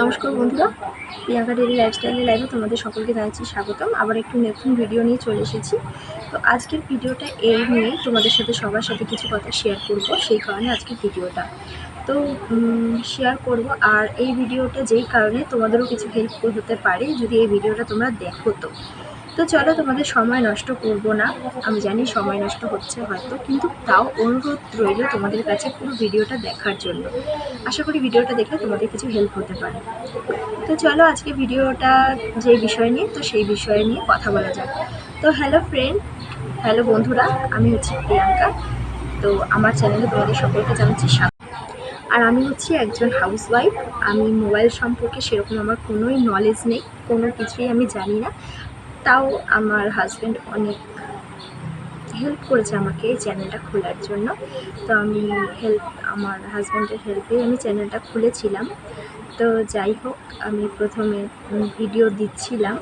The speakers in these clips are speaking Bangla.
নমস্কার বন্ধুরা, প্রিয়াঙ্কা ডেলি লাইফস্টাইলের লাইভে তোমাদের সকলকে জানাচ্ছি স্বাগতম। আবার একটু নতুন ভিডিও নিয়ে চলে এসেছি। তো আজকের ভিডিওটা এই নিয়ে তোমাদের সাথে সবার সাথে কিছু কথা শেয়ার করব, সেই কারণে আজকের ভিডিওটা তো শেয়ার করব, আর এই ভিডিওটা যেই কারণে তোমাদেরও কিছু হেল্প হতে পারে যদি এই ভিডিওটা তোমরা দেখো তো। তো চলো তোমাদের সময় নষ্ট করব না। আমি জানি সময় নষ্ট হচ্ছে হয়তো, কিন্তু তাও অনুরোধ রইল তোমাদের কাছে পুরো ভিডিওটা দেখার জন্য। আশা করি ভিডিওটা দেখলে তোমাদের কিছু হেল্প হতে পারে। তো চলো আজকে ভিডিওটা যে বিষয় নিয়ে, তো সেই বিষয় নিয়ে কথা বলা যাক। তো হ্যালো ফ্রেন্ড হ্যালো বন্ধুরা, আমি হচ্ছি প্রিয়াঙ্কা। তো আমার চ্যানেলে তোমাদের সকলকে জানাচ্ছি আর আমি হচ্ছি একজন হাউসওয়াইফ আমি মোবাইল সম্পর্কে সেরকম আমার কোনোই নলেজ নেই, কোনো কিছুই আমি জানি না। তাও আমার হাজব্যান্ড অনেক হেল্প করেছে আমাকে এই চ্যানেলটা খোলার জন্য। তো আমি হেল্প আমার হাজব্যান্ডের হেল্পে আমি চ্যানেলটা খুলেছিলাম। তো যাই হোক, আমি প্রথমে ভিডিও দিচ্ছিলাম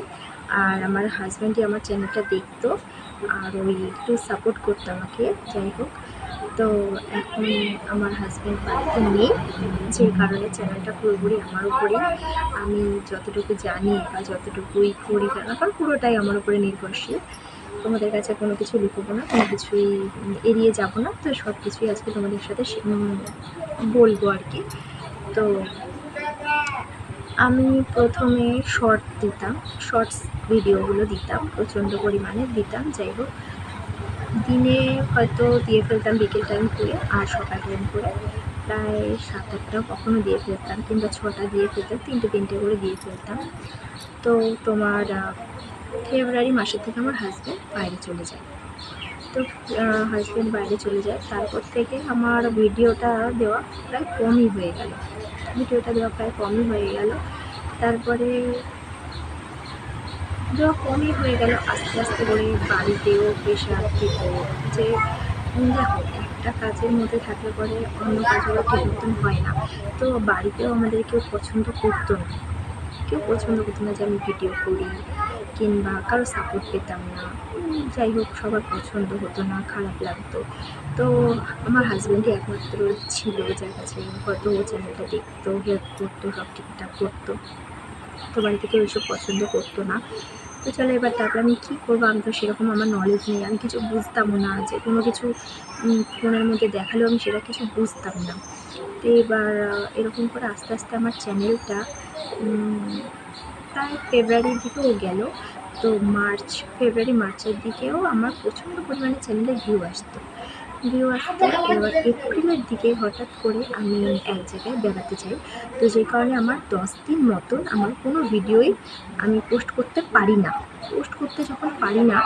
আর আমার হাজব্যান্ডই আমার চ্যানেলটা দেখতো আর ওই একটু সাপোর্ট করতো আমাকে। যাই হোক তো এখন আমার হাজব্যান্ড বাড়িতে নেই, যে কারণে চ্যানেলটা পুরোপুরি আমার উপরেই। আমি যতটুকু জানি বা যতটুকুই করি কারণ পুরোটাই আমার উপরে নির্ভরশীল। তোমাদের কাছে কোনো কিছু লুকোবো না, কোনো কিছুই এড়িয়ে যাব না, তো সব কিছুই আজকে তোমাদের সাথে বলব আর কি। তো আমি প্রথমে শর্ট দিতাম শর্টস ভিডিওগুলো দিতাম, প্রচণ্ড পরিমাণে দিতাম, যাই হোক। দিনে হয়তো দিয়ে ফেলতাম, বিকেল টাইম করে আর সকাল টাইম করে প্রায় সাত আটটা কখনো দিয়ে ফেলতাম কিংবা ছটা দিয়ে ফেলতাম, তিনটে তিনটে করে দিয়ে ফেলতাম। তো তোমার ফেব্রুয়ারি মাসের থেকে আমার হাজব্যান্ড বাইরে চলে যায়। তো হাজব্যান্ড বাইরে চলে যায়। তারপর থেকে আমার ভিডিওটা দেওয়া প্রায় কমই হয়ে গেল। ভিডিওটা দেওয়া প্রায় কমই হয়ে গেল। তারপরে কমই হয়ে গেল আস্তে আস্তে করে বাড়িতেও প্রেশার দিত যে দেখো, একটা কাজের মধ্যে থাকলে পরে অন্য কাজগুলো ঠিক মতন হয় না। তো বাড়িতেও আমাদের কেউ পছন্দ করতো না। কেউ পছন্দ করতো না যে আমি ভিডিও করি কিংবা কারও সাপোর্ট পেতাম না। যাই হোক, সবার পছন্দ হতো না, খারাপ লাগতো। তো আমার হাজব্যান্ডই একমাত্র ছিল যার কাছে হয়তো ও চ্যানেলটা দেখতো হেল্প করতো, সব ঠিকঠাক করতো। তো বাড়িতে কেউ এসব পছন্দ করতো না। তো চলো এবার তারপরে আমি কী করব? আমি তো সেরকম আমার নলেজ নেই। আমি কিছু বুঝতামও না যে কোনো কিছু ফোনের মধ্যে দেখালেও আমি সেটা কিছু বুঝতাম না। তো এবার এরকম করে আস্তে আস্তে আমার চ্যানেলটা প্রায় ফেব্রুয়ারির দিকেও গেল। তো মার্চ ফেব্রুয়ারি মার্চের দিকেও আমার প্রচণ্ড পরিমাণে চ্যানেলে ভিউ আসতো। ভিউ আসতে, এবার এপ্রিলের দিকে হঠাৎ করে আমি এক জায়গায় বেড়াতে চাই তো যে কারণে আমার দশ দিন মতন আমার কোনো ভিডিওই আমি পোস্ট করতে পারি না। পোস্ট করতে যখন পারি না,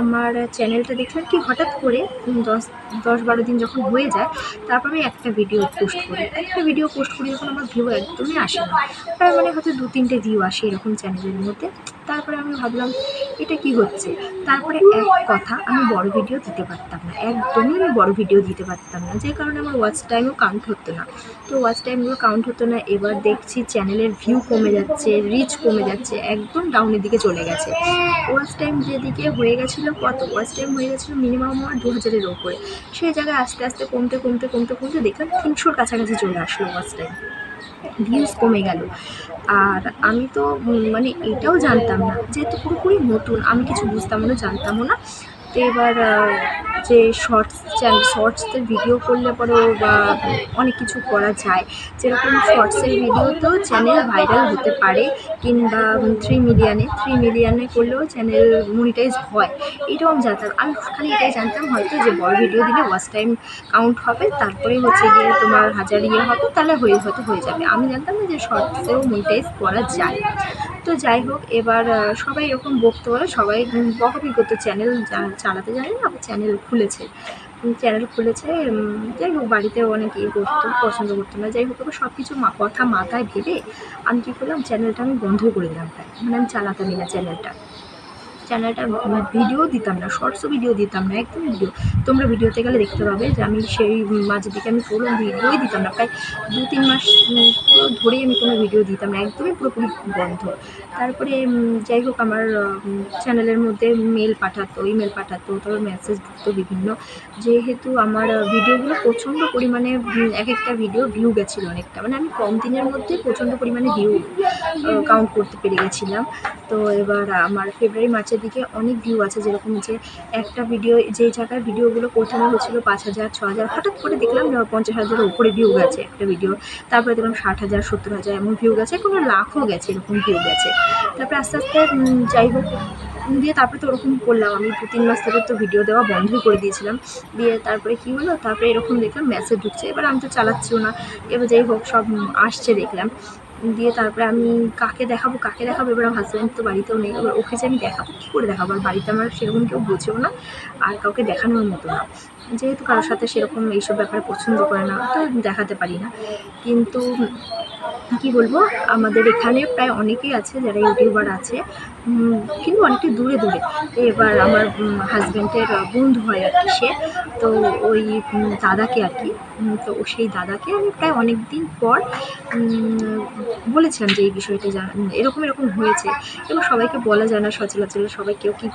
আমার চ্যানেলটা দেখলাম কি হঠাৎ করে দশ দশ বারো দিন যখন হয়ে যায়, তারপর আমি একটা ভিডিও পোস্ট করি। একটা ভিডিও পোস্ট করি যখন আমার ভিউ একদমই আসে না। প্রায় মানে হয়তো দু তিনটে ভিউ আসে এরকম চ্যানেলের মধ্যে। তারপরে আমি ভাবলাম, এটা কি হচ্ছে? তারপরে এক কথা, আমি বড় ভিডিও দিতে পারতাম না। একদমই আমি বড় ভিডিও দিতে পারতাম না। যে কারণে আমার ওয়াচ টাইমও কাউন্ট হতো না। তো ওয়াচ টাইমগুলো কাউন্ট হতো না। এবার দেখছি চ্যানেলের ভিউ কমে যাচ্ছে রিচ কমে যাচ্ছে, একদম ডাউনের দিকে চলে গেছে। ওয়াচ টাইম যেদিকে হয়ে গেছিল, কত ওয়াচ টাইম হয়ে গেছিল মিনিমাম আমার দু হাজারের ওপরে। সেই জায়গায় আস্তে আস্তে কমতে কমতে কমতে কমতে দেখলাম তিনশোর কাছাকাছি চলে আসলো ওয়াচ টাইম ভিউজ কমে গেল। আর আমি তো মানে এটাও জানতাম না, যেহেতু পুরোপুরি নতুন, আমি কিছু বুঝতামও না, জানতামও না। তো এবার যে শর্টস চ্যানেল শর্টসের ভিডিও করলে পরেও বা অনেক কিছু করা যায়। যেরকম শর্টসের ভিডিওতেও চ্যানেল ভাইরাল হতে পারে কিংবা থ্রি মিলিয়নে থ্রি মিলিয়নে করলেও চ্যানেল মনিটাইজ হয়। আমি জানতাম। আমি খালি এটাই জানতাম হয়তো যে বড় ভিডিও দিলে ওয়াচ টাইম কাউন্ট হবে তারপরে হচ্ছে গিয়ে তোমার হাজার ইয়ে হবে তাহলে হয়ে হয়তো হয়ে যাবে। আমি জানতাম না যে শর্টসেও মনিটাইজ করা যায়। তো যাই হোক এবার সবাই এরকম বকতে সবাই উম, বকাবকি করতো চ্যানেল চালাতে জানে না চ্যানেল খুলেছে। চ্যানেল খুলেছে যাই হোক বাড়িতে অনেক ইয়ে করতো, পছন্দ করতো না। যাই হোক, এবার সব কিছু কথা মাথায় ভেবে আমি কী করলাম চ্যানেলটা আমি বন্ধ করে দিলাম প্রায়। মানে আমি চালাতামই না চ্যানেলটা চ্যানেলটা ভিডিও দিতাম না শর্টসও ভিডিও দিতাম না, একদম ভিডিও তোমরা ভিডিওতে গেলে দেখতে পাবে যে আমি সেই মাঝের দিকে আমি পুরো ভিডিওই দিতাম না, প্রায় দু তিন মাস পুরো ধরেই আমি কোনো ভিডিও দিতাম না, একদমই পুরোপুরি বন্ধ। তারপরে যাই হোক আমার চ্যানেলের মধ্যে মেল পাঠাতো ইমেল পাঠাতো, তারপর মেসেজ ঢুকতো বিভিন্ন। যেহেতু আমার ভিডিওগুলো প্রচণ্ড পরিমাণে এক একটা ভিডিও ভিউ গেছিল অনেকটা। মানে আমি কম দিনের মধ্যে প্রচণ্ড পরিমাণে ভিউ কাউন্ট করতে পেরে গেছিলাম। তো এবার আমার ফেব্রুয়ারি মার্চের দিকে অনেক ভিউ আছে যেরকম যে একটা ভিডিও যে জায়গায় ভিডিওগুলো প্রথমে হচ্ছিল পাঁচ হাজার, ছ হাজার, হঠাৎ করে দেখলাম পঞ্চাশ হাজারের উপরে ভিউ গেছে একটা ভিডিও তারপরে দেখলাম ষাট হাজার, সত্তর হাজার এমন ভিউ গেছে, কোনো লাখও গেছে এরকম ভিউ গেছে। তারপরে আস্তে আস্তে যাই হোক দিয়ে তারপরে তো ওরকম করলাম। আমি দু তিন মাস ধরে তো ভিডিও দেওয়া বন্ধই করে দিয়েছিলাম। দিয়ে তারপরে কী হলো? তারপরে এরকম দেখলাম মেসেজ ঢুকছে। এবার আমি তো চালাচ্ছিও না। এবার যাই হোক, সব আসছে দেখলাম। দিয়ে তারপরে আমি কাকে দেখাবো কাকে দেখাবো, এবার আমার হাজব্যান্ড তো বাড়িতেও নেই, এবার ওকে যে আমি দেখাবো, কী করে দেখাবো? আর বাড়িতে আমার সেরকম কেউ বোঝেও না, আর কাউকে দেখানোর মতো না। যেহেতু কারোর সাথে সেরকম এইসব ব্যাপারে পছন্দ করে না, তো দেখাতে পারি না। কিন্তু কি বলব, আমাদের এখানে প্রায় অনেকেই আছে যারা ইউটিউবার আছে কিন্তু অনেকটা দূরে দূরে। এবার আমার হাজব্যান্ডের বন্ধু হয় আর কি সে। তো ওই দাদাকে আর কি তো সেই দাদাকে আমি প্রায় অনেক দিন পর বলেছিলাম যে এই বিষয়টা জানা, এরকম এরকম হয়েছে। এবং সবাইকে বলা যায় না, সচরাচর সবাই কেউ কি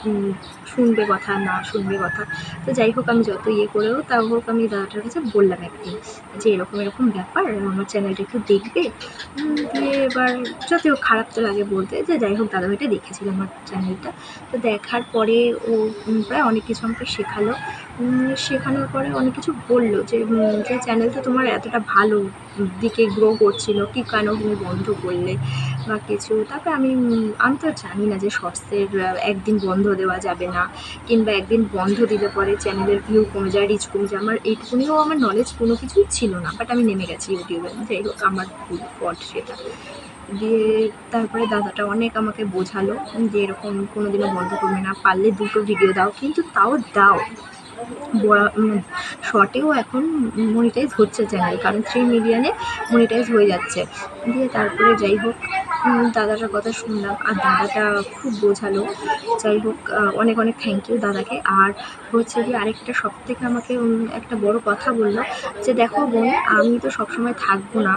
শুনবে কথা, না শুনবে কথা। তো যাই হোক, আমি যত ইয়ে করেও তাও হোক, আমি দাদাটার কাছে বললাম একদিন যে এরকম এরকম ব্যাপার, আমার চ্যানেলটা একটু দেখবে। দিয়ে এবার যদিও খারাপ তো লাগে বলতে, যে যাই হোক দাদাভাইটা দেখেছিল আমার চ্যানেলটা তো দেখার পরে ও প্রায় অনেক কিছু আমাকে শেখালো। শেখানোর পরে অনেক কিছু বলল যে যে চ্যানেলটা তোমার এতটা ভালো দিকে গ্রো করছিল, কি কেন তুমি বন্ধ করলে বা কিছু? তারপরে আমি আমি তো জানি না যে শর্টসের একদিন বন্ধ দেওয়া যাবে না, কিংবা একদিন বন্ধ দিলে পরে চ্যানেলের ভিউ কমে যায় রিচ কমে যায়, আমার এইটুকুনিও আমার নলেজ কোনো কিছুই ছিল না বাট আমি নেমে গেছি ইউটিউবে যাই হোক, আমার ভুল ফল্ট সেটা। দিয়ে তারপরে দাদাটা অনেক আমাকে বোঝালো যে এরকম কোনো দিনও বন্ধ করবে না, পারলে দুটো ভিডিও দাও, কিন্তু তাও দাও। শর্টেও এখন মনিটাইজ হচ্ছে চ্যানেল কারণ থ্রি মিলিয়নে মনিটাইজ হয়ে যাচ্ছে। দিয়ে তারপরে যাই হোক দাদাটার কথা শুনলাম আর দাদাটা খুব বোঝালো। যাই হোক অনেক অনেক থ্যাংক ইউ দাদাকে। আর হচ্ছে কি আরেকটা সব থেকে আমাকে একটা বড় কথা বলল যে, দেখো বোন, আমি তো সবসময় থাকব না।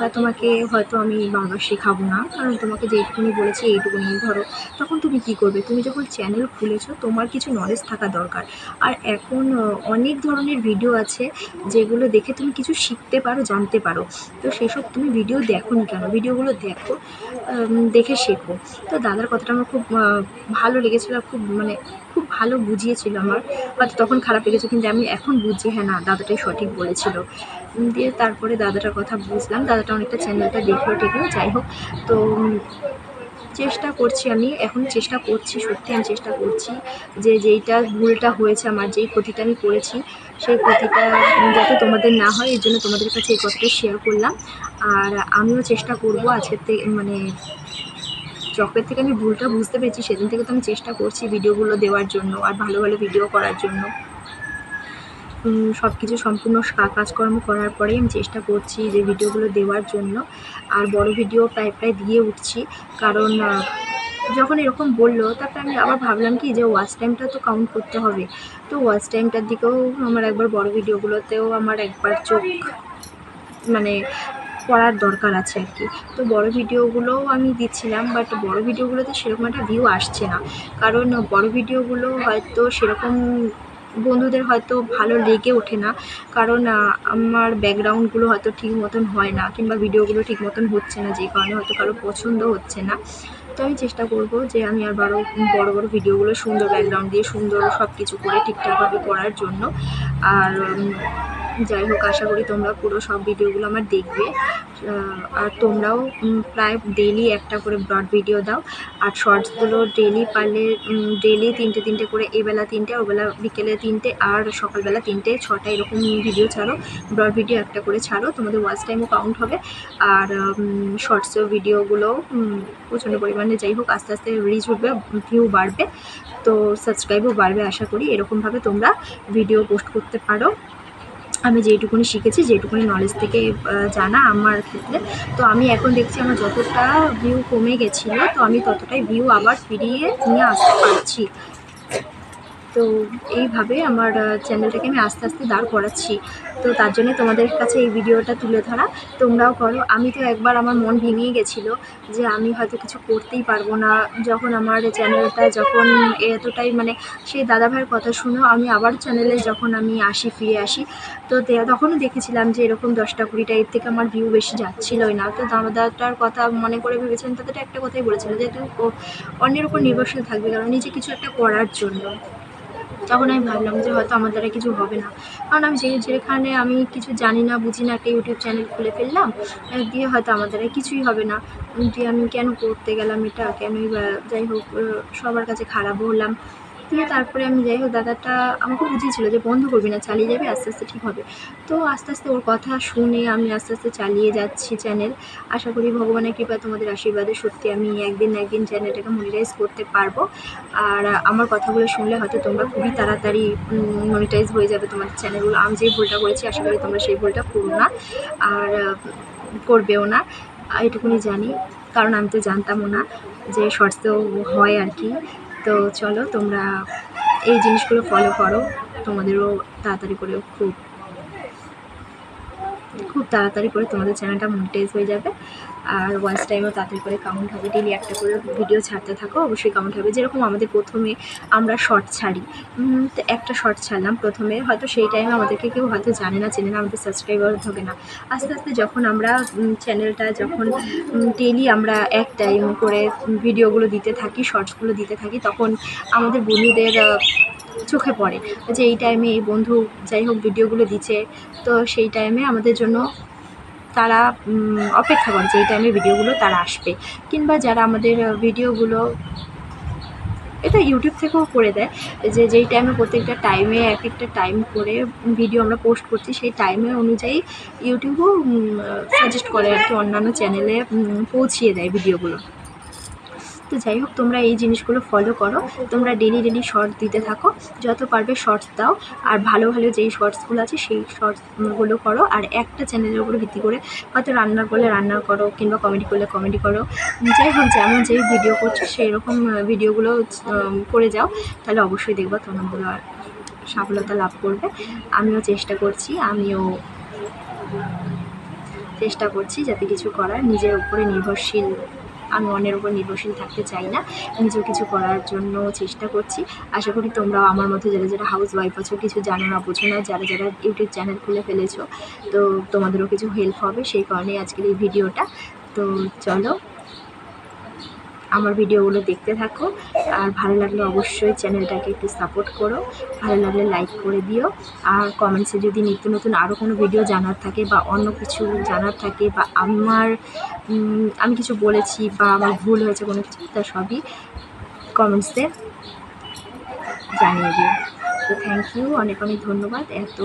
বা তোমাকে হয়তো আমি বারবার শেখাবো না। কারণ তোমাকে যেইটুকুনি বলেছি এইটুকুনি ধরো। তখন তুমি কি করবে? তুমি যখন চ্যানেল খুলেছো, তোমার কিছু নলেজ থাকা দরকার। আর এখন অনেক ধরনের ভিডিও আছে যেগুলো দেখে তুমি কিছু শিখতে পারো, জানতে পারো। তো সেসব তুমি ভিডিও দেখো নি কেন ভিডিওগুলো দেখো। দেখে শেখো। তো দাদার কথাটা আমার খুব ভালো লেগেছিলো খুব মানে খুব ভালো বুঝিয়েছিল আমার। হয়তো তখন খারাপ লেগেছে, কিন্তু আমি এখন বুঝি হ্যাঁ না, দাদাটাই সঠিক বলেছিল। দিয়ে তারপরে দাদাটার কথা বুঝলাম। দাদাটা অনেকটা চ্যানেলটা দেখল টেকলো যাই হোক। তো চেষ্টা করছি আমি, এখন চেষ্টা করছি, সত্যি আমি চেষ্টা করছি যে যেইটা ভুলটা হয়েছে আমার, যেই ক্ষতিটা আমি করেছি, সেই ক্ষতিটা যাতে তোমাদের না হয়, এর জন্য তোমাদের কাছে এই কথাটা শেয়ার করলাম। আর আমিও চেষ্টা করব আজকের থেকে মানে যখন থেকে আমি ভুলটা বুঝতে পেরেছি, সেদিন থেকে তো আমি চেষ্টা করছি ভিডিওগুলো দেওয়ার জন্য, আর ভালো ভালো ভিডিও করার জন্য। সব কিছু সম্পূর্ণ কাজকর্ম করার পরেই আমি চেষ্টা করছি যে ভিডিওগুলো দেওয়ার জন্য। আর বড় ভিডিও প্রায় প্রায় দিয়ে উঠছি। কারণ যখন এরকম বলল, তারপরে আমি আবার ভাবলাম কি যে ওয়াচ টাইমটা তো কাউন্ট করতে হবে। তো ওয়াচ টাইমটার দিকেও আমার একবার বড় ভিডিওগুলোতেও আমার একবার চোখ মানে করার দরকার আছে আর কি। তো বড় ভিডিওগুলোও আমি দিচ্ছিলাম বাট বড় ভিডিওগুলোতে সেরকম একটা ভিউ আসছে না। কারণ, বড় ভিডিওগুলো হয়তো সেরকম বন্ধুদের হয়তো ভালো লেগে ওঠে না, কারণ আমার ব্যাকগ্রাউন্ডগুলো হয়তো ঠিক মতন হয় না, কিংবা ভিডিওগুলো ঠিক মতন হচ্ছে না, যে কারণে হয়তো কারও পছন্দ হচ্ছে না। তো আমি চেষ্টা করব যে আমি আর বড় বড় বড় ভিডিওগুলো সুন্দর ব্যাকগ্রাউন্ড দিয়ে সুন্দর সব কিছু করে ঠিকঠাকভাবে করার জন্য। আর যাই হোক, আশা করি তোমরা পুরো সব ভিডিওগুলো আমার দেখবে। আর তোমরাও প্রায় ডেলি একটা করে ব্রড ভিডিও দাও। আর শর্টসগুলো ডেলি পারলে ডেলি তিনটে তিনটে করে, এবেলা তিনটে, ওবেলা বিকেলে তিনটে, আর সকালবেলা তিনটে ছটা এরকম ভিডিও ছাড়ো। ব্রড ভিডিও একটা করে ছাড়ো, তোমাদের ওয়াচ টাইমও কাউন্ট হবে। আর শর্টসের ভিডিওগুলো প্রচণ্ড পরিমাণে যাই হোক, আস্তে আস্তে রিচ উঠবে ভিউ বাড়বে। তো সাবস্ক্রাইবও বাড়বে, আশা করি। এরকমভাবে তোমরা ভিডিও পোস্ট করতে পারো। আমি যেইটুকুনি শিখেছি যেটুকুনি নলেজ থেকে জানা আমার ক্ষেত্রে। তো আমি এখন দেখছি আমার যতটা ভিউ কমে গেছিল, তো আমি ততটাই ভিউ আবার ফিরিয়ে নিয়ে আসতে পারছি। তো এইভাবে আমার চ্যানেলটাকে আমি আস্তে আস্তে দাঁড় করাচ্ছি। তো তার জন্য তোমাদের কাছে এই ভিডিওটা তুলে ধরা। তোমরাও করো। আমি তো একবার আমার মন ভেঙেই গেছিল যে আমি হয়তো কিছু করতেই পারব না। যখন আমার চ্যানেলটা যখন এতটাই মানে সেই দাদা ভাইয়ের কথা শুনেও আমি আবার চ্যানেলে যখন আমি আসি, ফিরে আসি, তো তখনও দেখেছিলাম যে এরকম দশটা কুড়িটা এর থেকে আমার ভিউ বেশি যাচ্ছিলোই না। তো দাদাটার কথা মনে করে ভেবেছিলাম তাদের একটা কথাই বলেছিল যে তুই অন্যের উপর নির্ভরশীল থাকবে, কারণ নিজে কিছু একটা করার জন্য। তখন আমি ভাবলাম যে হয়তো আমার দ্বারা কিছু হবে না। কারণ আমি যে যেখানে আমি কিছু জানি না, বুঝি না, একটা ইউটিউব চ্যানেল খুলে ফেললাম দিয়ে হয়তো আমার দ্বারা কিছুই হবে না। দিয়ে আমি কেন করতে গেলাম এটা? কেনই যাই হোক সবার কাছে খারাপ হলাম। দিয়ে তারপরে আমি যাই হোক দাদাটা আমাকে বুঝিয়েছিল যে বন্ধ করবি না, চালিয়ে যাবি, আস্তে আস্তে ঠিক হবে। তো আস্তে আস্তে ওর কথা শুনে আমি আস্তে আস্তে চালিয়ে যাচ্ছি চ্যানেল আশা করি ভগবানের কৃপা তোমাদের আশীর্বাদে সত্যি আমি একদিন না একদিন চ্যানেলটাকে মনিটাইজ করতে পারব। আর আমার কথাগুলো শুনলে হয়তো তোমরা খুবই তাড়াতাড়ি মনিটাইজ হয়ে যাবে তোমাদের চ্যানেলগুলো আমি যেই ভুলটা করেছি, আশা করি তোমরা সেই ভুলটা করো না। আর করবেও না। এটুকুনি জানি। কারণ আমি তো জানতামও না যে শর্টসেও হয় আর কি। তো চলো, তোমরা এই জিনিসগুলো ফলো করো। তোমাদেরও তাড়াতাড়ি করে খুব খুব তাড়াতাড়ি করে তোমাদের চ্যানেলটা মনিটাইজ হয়ে যাবে। আর ওয়াচ টাইমও তাড়াতাড়ি করে কাউন্ট হবে ডেলি একটা করে ভিডিও ছাড়তে থাকো, অবশ্যই কাউন্ট হবে। যেরকম আমাদের প্রথমে আমরা শর্ট ছাড়ি তো একটা শর্ট ছাড়লাম প্রথমে, হয়তো সেই টাইমে আমাদেরকে কেউ হয়তো জানে না, চেনে না, আমাদের সাবস্ক্রাইবার থাকে না। আস্তে আস্তে যখন আমরা চ্যানেলটা যখন ডেলি আমরা এক টাইম করে ভিডিওগুলো দিতে থাকি শর্টসগুলো দিতে থাকি, তখন আমাদের বন্ধুদের চোখে পড়ে যে এই টাইমে এই বন্ধু যাই হোক ভিডিওগুলো দিচ্ছে, তো সেই টাইমে আমাদের জন্য তারা অপেক্ষা করে যে এই টাইমে ভিডিওগুলো তারা আসবে। কিংবা যারা আমাদের ভিডিওগুলো এটা ইউটিউব থেকেও করে দেয়, যে যেই টাইমে প্রত্যেকটা টাইমে এক একটা টাইম করে ভিডিও আমরা পোস্ট করছি, সেই টাইমে অনুযায়ী ইউটিউবও সাজেস্ট করে আর কি অন্যান্য চ্যানেলে পৌঁছিয়ে দেয় ভিডিওগুলো তো যাই হোক, তোমরা এই জিনিসগুলো ফলো করো। তোমরা ডেলি ডেলি শর্টস দিতে থাকো। যত পারবে শর্টস দাও। আর ভালো ভালো যেই শর্টসগুলো আছে, সেই শর্টসগুলো করো। আর একটা চ্যানেলের উপর ভিত্তি করে হয়তো রান্না করলে রান্না করো, কিংবা কমেডি করলে কমেডি করো। যাই হোক, যেমন যেই ভিডিও করছ সেই রকম ভিডিওগুলো করে যাও। তাহলে অবশ্যই দেখবা আর সফলতা লাভ করবে। আমিও চেষ্টা করছি, আমিও চেষ্টা করছি যাতে কিছু করার। নিজের উপরে নির্ভরশীল আমি অন্যের উপর নির্ভরশীল থাকতে চাই না। নিজেও কিছু করার জন্য চেষ্টা করছি। আশা করি তোমরাও আমার মতো যারা যারা হাউস ওয়াইফ আছো, কিছু জানো না, বোঝো না, যারা যারা ইউটিউব চ্যানেল খুলে ফেলেছো, তো তোমাদেরও কিছু হেল্প হবে। সেই কারণেই আজকের এই ভিডিওটা। তো চলো আমার ভিডিওগুলো দেখতে থাকো। আর ভালো লাগলে অবশ্যই চ্যানেলটাকে একটু সাপোর্ট করো। ভালো লাগলে লাইক করে দিও। আর কমেন্টসে যদি নিত্য নতুন আরও কোনো ভিডিও জানার থাকে বা অন্য কিছু জানার থাকে বা আমার আমি কিছু বলেছি বা আমার ভুল হয়েছে কোনো কিছু, তা সবই কমেন্টসে জানিয়ে দিও। তো থ্যাংক ইউ অনেক অনেক ধন্যবাদ। এত